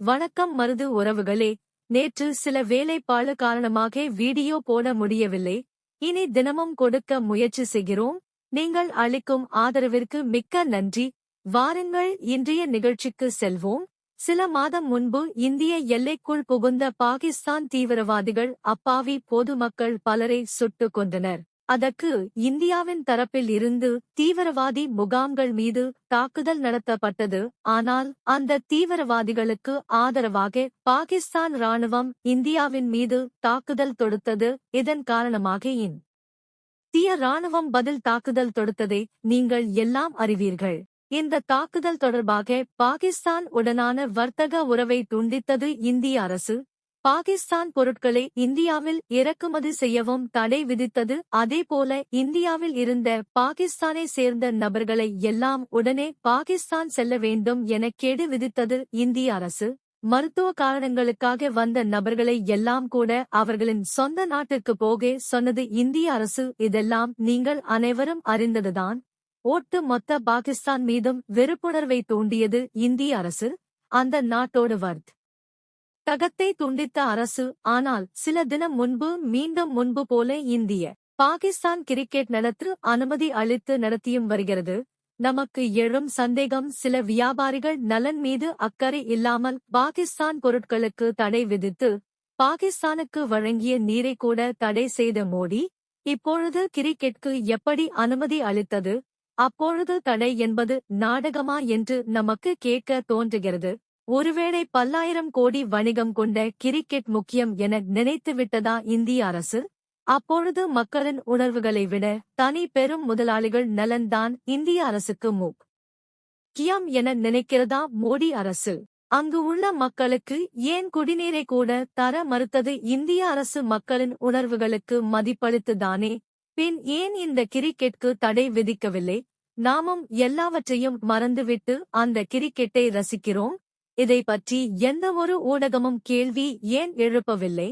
வணக்கம் மருது உறவுகளே. நேற்று சில வேலைப்பாடு காரணமாக வீடியோ போட முடியவில்லை. இனி தினமும் கொடுக்க முயற்சி செய்கிறோம். நீங்கள் அளிக்கும் ஆதரவிற்கு மிக்க நன்றி. வாருங்கள் இன்றைய நிகழ்ச்சிக்கு செல்வோம். சில மாதம் முன்பு இந்திய எல்லைக்குள் புகுந்த பாகிஸ்தான் தீவிரவாதிகள் அப்பாவி பொதுமக்கள் பலரை சுட்டுக் கொண்டனர் அதற்கு இந்தியாவின் தரப்பில் இருந்து தீவிரவாதி முகாம்கள் மீது தாக்குதல் நடத்தப்பட்டது. ஆனால் அந்த தீவிரவாதிகளுக்கு ஆதரவாக பாகிஸ்தான் ராணுவம் இந்தியாவின் மீது தாக்குதல் தொடுத்தது. இதன் காரணமாக இன். தீய ராணுவம் பதில் தாக்குதல் தொடுத்ததை நீங்கள் எல்லாம் அறிவீர்கள். இந்த தாக்குதல் தொடர்பாக பாகிஸ்தான் உடனான வர்த்தக உறவை துண்டித்தது இந்திய அரசு. பாகிஸ்தான் பொருட்களை இந்தியாவில் இறக்குமதி செய்யவும் தடை விதித்தது. அதேபோல இந்தியாவில் இருந்த பாகிஸ்தானை சேர்ந்த நபர்களை எல்லாம் உடனே பாகிஸ்தான் செல்ல வேண்டும் என கெடு விதித்தது இந்திய அரசு. மருத்துவ காரணங்களுக்காக வந்த நபர்களை எல்லாம் கூட அவர்களின் சொந்த நாட்டிற்கு போக சொன்னது இந்திய அரசு. இதெல்லாம் நீங்கள் அனைவரும் அறிந்ததுதான். ஒட்டு மொத்த பாகிஸ்தான் மீதும் வெறுப்புணர்வை தூண்டியது இந்திய அரசு. அந்த நாட்டோடு வர்த் தகத்தை துண்டித்த அரசு ஆனால் சில தினம் முன்பு மீண்டும் முன்பு போல இந்திய பாகிஸ்தான் கிரிக்கெட் நடத்து அனுமதி அளித்து நடத்தியும் வருகிறது. நமக்கு எழும் சந்தேகம் சில வியாபாரிகள் நலன் மீது அக்கறை இல்லாமல் பாகிஸ்தான் பொருட்களுக்கு தடை விதித்து பாகிஸ்தானுக்கு வழங்கிய நீரை கூட தடை செய்த மோடி இப்பொழுது கிரிக்கெட்க்கு எப்படி அனுமதி அளித்தது? அப்பொழுது தடை என்பது நாடகமா என்று நமக்கு கேட்க தோன்றுகிறது. ஒருவேளை பல்லாயிரம் கோடி வணிகம் கொண்ட கிரிக்கெட் முக்கியம் என நினைத்துவிட்டதா இந்திய அரசு? அப்பொழுது மக்களின் உணர்வுகளை விட தனி பெரும் முதலாளிகள் நலன்தான் இந்திய அரசுக்கு முக். கியம் என நினைக்கிறதா மோடி அரசு? அங்கு உள்ள மக்களுக்கு ஏன் குடிநீரை கூட தர மறுத்தது இந்திய அரசு மக்களின் உணர்வுகளுக்கு மதிப்பளித்துதானே? பின் ஏன் இந்த கிரிக்கெட்க்கு தடை விதிக்கவில்லை? நாமும் எல்லாவற்றையும் மறந்துவிட்டு அந்த கிரிக்கெட்டை ரசிக்கிறோம்? இதை பற்றி எந்த ஒரு ஊடகமும் கேள்வி ஏன் எழுப்பவில்லை?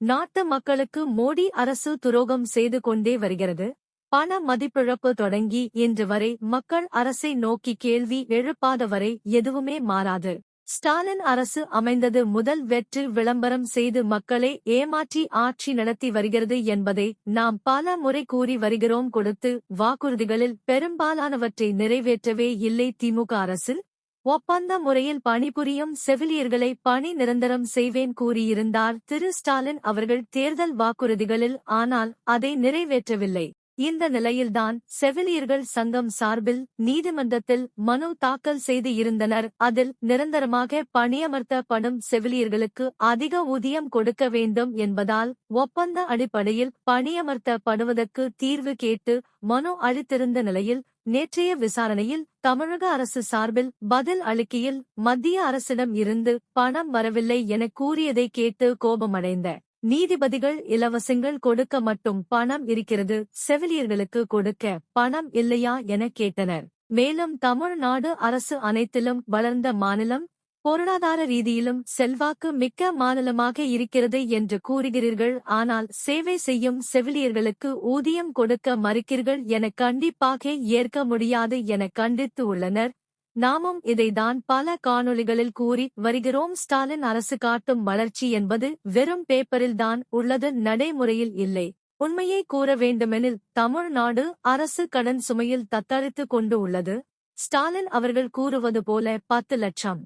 நாட்டு மக்களுக்கு மோடி அரசு துரோகம் செய்து கொண்டே வருகிறது. பண மதிப்பிழப்பு தொடங்கி இன்று வரை மக்கள் அரசை நோக்கி கேள்வி எழுப்பாத வரை எதுவுமே மாறாது. ஸ்டாலின் அரசு அமைந்தது முதல் வெற்று விளம்பரம் செய்து மக்களை ஏமாற்றி ஆட்சி நடத்தி வருகிறது என்பதை நாம் பல முறை கூறி வருகிறோம் கொடுத்து வாக்குறுதிகளில் பெரும்பாலானவற்றை நிறைவேற்றவே இல்லை திமுக அரசில். ஒப்பந்த முறையில் பணிபுரியும் செவிலியர்களை பணி நிரந்தரம் செய்வேன் கூறியிருந்தார் திரு ஸ்டாலின் அவர்கள் தேர்தல் வாக்குறுதிகளில் ஆனால் அதை நிறைவேற்றவில்லை. இந்த நிலையில்தான் செவிலியர்கள் சங்கம் சார்பில் நீதிமன்றத்தில் மனு தாக்கல் செய்து இருந்தனர். அதில் நிரந்தரமாக பணியமர்த்தப்படும் செவிலியர்களுக்கு அதிக ஊதியம் கொடுக்க வேண்டும் என்பதால் ஒப்பந்த அடிப்படையில் பணியமர்த்தப்படுவதற்கு தீர்வு கேட்டு மனு அளித்திருந்த நிலையில் நேற்றைய விசாரணையில் தமிழக அரசு சார்பில் பதில் அளிக்கையில் மத்திய அரசிடம் இருந்து பணம் வரவில்லை என கூறியதை கேட்டு கோபமடைந்த நீதிபதிகள் இலவசங்கள் கொடுக்க மட்டும் பணம் இருக்கிறது. செவிலியர்களுக்கு கொடுக்க பணம் இல்லையா என கேட்டனர். மேலும் தமிழ்நாடு அரசு அனைத்திலும் வளர்ந்த மாநிலம் பொருளாதார ரீதியிலும் செல்வாக்கு மிக்க மாநிலமாக இருக்கிறது என்று கூறுகிறீர்கள். ஆனால் சேவை செய்யும் செவிலியர்களுக்கு ஊதியம் கொடுக்க மறுக்கிறீர்கள் என கண்டிப்பாக ஏற்க முடியாது என கண்டித்து உள்ளனர். நாமும் இதைதான் பல காணொளிகளில் கூறி வருகிறோம். ஸ்டாலின் அரசு காட்டும் வளர்ச்சி என்பது வெறும் பேப்பரில்தான் உள்ளது நடைமுறையில் இல்லை. உண்மையை கூற வேண்டுமெனில் தமிழ்நாடு அரசு கடன் சுமையில் தத்தளித்துக் கொண்டு உள்ளது. ஸ்டாலின் அவர்கள் கூறுவது போல பத்து லட்சம்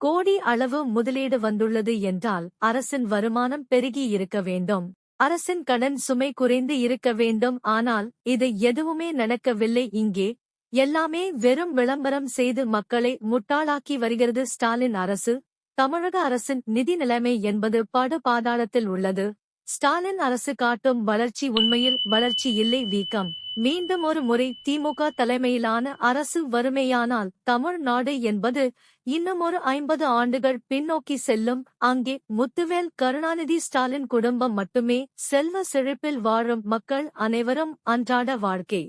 கோடி அளவு முதலீடு வந்துள்ளது என்றால் அரசின் வருமானம் பெருகி இருக்க வேண்டும். அரசின் கடன் சுமை குறைந்து இருக்க வேண்டும். ஆனால் இது எதுவுமே நடக்கவில்லை. இங்கே எல்லாமே வெறும் விளம்பரம் செய்து மக்களை முட்டாளாக்கி வருகிறது. ஸ்டாலின் அரசு தமிழக அரசின் நிதி நிலைமை என்பது படுபாதாளத்தில் உள்ளது. ஸ்டாலின் அரசு காட்டும் வளர்ச்சி உண்மையில் வளர்ச்சி இல்லை. வீக்கம். மீண்டும் ஒரு முறை திமுக தலைமையிலான அரசு வறுமையானால் தமிழ்நாடு என்பது இன்னும் ஒரு ஐம்பது ஆண்டுகள் பின்னோக்கி செல்லும். அங்கே முத்துவேல் கருணாநிதி ஸ்டாலின் குடும்பம் மட்டுமே செல்வ செழிப்பில் வாழும் மக்கள் அனைவரும் அன்றாட வாழ்க்கை.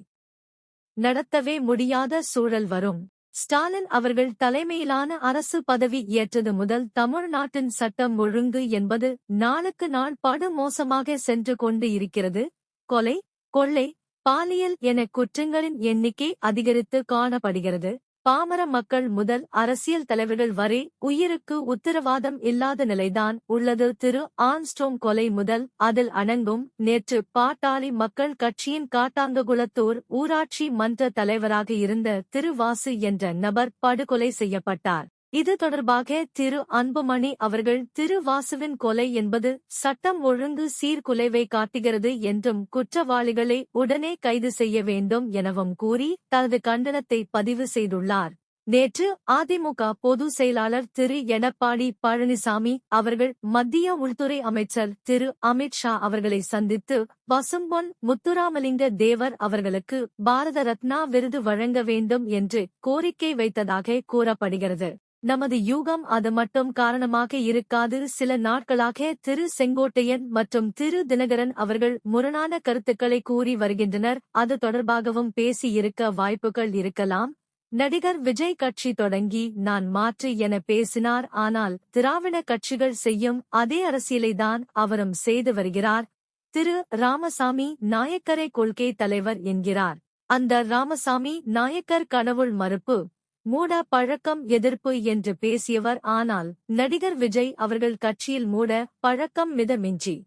நடத்தவே முடியாத சூழல் வரும். ஸ்டாலின் அவர்கள் தலைமையிலான அரசு பதவி ஏற்றது முதல் தமிழ்நாட்டின் சட்டம் ஒழுங்கு என்பது நாளுக்கு நாள் படு மோசமாக சென்று கொண்டு இருக்கிறது. கொலை கொள்ளை பாலியல் என குற்றங்களின் எண்ணிக்கை அதிகரித்து காணப்படுகிறது. பாமர மக்கள் முதல் அரசியல் தலைவர்கள் வரை உயிருக்கு உத்தரவாதம் இல்லாத நிலைதான் உள்ளது. திரு. ஆன்ஸ்டோம் கொலை முதல் அதில் அணங்கும் நேற்று பாட்டாளி மக்கள் கட்சியின் காட்டாங்ககுளத்தூர் ஊராட்சி மன்ற தலைவராக இருந்த திரு. வாசு என்ற நபர் படுகொலை செய்யப்பட்டார். இது தொடர்பாக திரு. அன்புமணி அவர்கள் திரு. வாசுவின் கொலை என்பது சட்டம் ஒழுங்கு சீர்குலைவை காட்டுகிறது என்றும் குற்றவாளிகளை உடனே கைது செய்ய வேண்டும் எனவும் கூறி தனது கண்டனத்தை பதிவு செய்துள்ளார். நேற்று அதிமுக பொதுச் செயலாளர் திரு. எடப்பாடி பழனிசாமி அவர்கள் மத்திய உள்துறை அமைச்சர் திரு. அமித் ஷா அவர்களை சந்தித்து வசும்பொன் முத்துராமலிங்க தேவர் அவர்களுக்கு பாரத ரத்னா விருது வழங்க வேண்டும் என்று கோரிக்கை வைத்ததாக கூறப்படுகிறது. நமது யூகம் அது மட்டும் காரணமாக இருக்காது. சில நாட்களாக திரு செங்கோட்டையன் மற்றும் திரு தினகரன் அவர்கள் முரணான கருத்துக்களை கூறி வருகின்றனர். அது தொடர்பாகவும் பேசியிருக்க வாய்ப்புகள் இருக்கலாம். நடிகர் விஜய் கட்சி தொடங்கி நான் மாற்று என பேசினார். ஆனால் திராவிட கட்சிகள் செய்யும் அதே அரசியலைதான் அவரும் செய்து வருகிறார். திரு ராமசாமி நாயக்கரை கொள்கை தலைவர் என்கிறார். அந்த ராமசாமி நாயக்கர் கடவுள் மறுப்பு மூட பழக்கம் எதிர்ப்பு என்று பேசியவர் ஆனால் நடிகர் விஜய் அவர்கள் கட்சியில் மூட பழக்கம் மிதமின்றி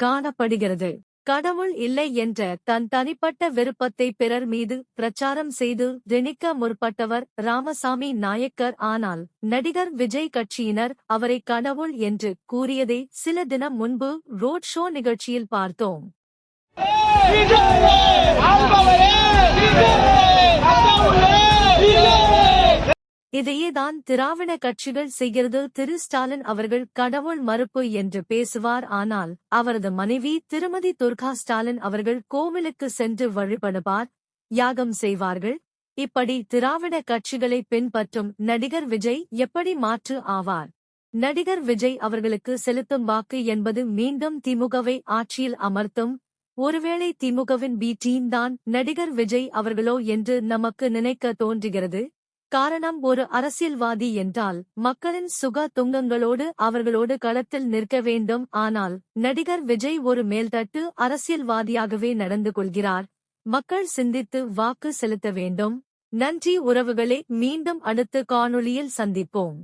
காணப்படுகிறது. கடவுள் இல்லை என்ற தன் தனிப்பட்ட விருப்பத்தை பிறர் மீது பிரச்சாரம் செய்து திணிக்க முற்பட்டவர் ராமசாமி நாயக்கர் ஆனால் நடிகர் விஜய் கட்சியினர் அவரை கடவுள் என்று கூறியதை சில தினம் முன்பு ரோட் ஷோ நிகழ்ச்சியில் பார்த்தோம். இதையேதான் திராவிட கட்சிகள் செய்கிறது. திரு. ஸ்டாலின் அவர்கள் கடவுள் மறுப்பு என்று பேசுவார். ஆனால் அவரது மனைவி திருமதி துர்கா ஸ்டாலின் அவர்கள் கோவிலுக்கு சென்று வழிபடுவார் யாகம் செய்வார்கள். இப்படி திராவிட கட்சிகளை பின்பற்றும் நடிகர் விஜய் எப்படி மாற்று ஆவார்? நடிகர் விஜய் அவர்களுக்கு செலுத்தும் வாக்கு என்பது மீண்டும் திமுகவை ஆட்சியில் அமர்த்தும் ஒருவேளை திமுகவின் பி டீம் தான் நடிகர் விஜய் அவர்களோ என்று நமக்கு நினைக்க தோன்றுகிறது. காரணம் ஒரு அரசியல்வாதி என்றால் மக்களின் சுக துங்கங்களோடு அவர்களோடு களத்தில் நிற்க வேண்டும். ஆனால் நடிகர் விஜய் ஒரு மேல்தட்டு அரசியல்வாதியாகவே நடந்து கொள்கிறார். மக்கள் சிந்தித்து வாக்கு செலுத்த வேண்டும். நன்றி உறவுகளை மீண்டும் அடுத்த காணொளியில் சந்திப்போம்.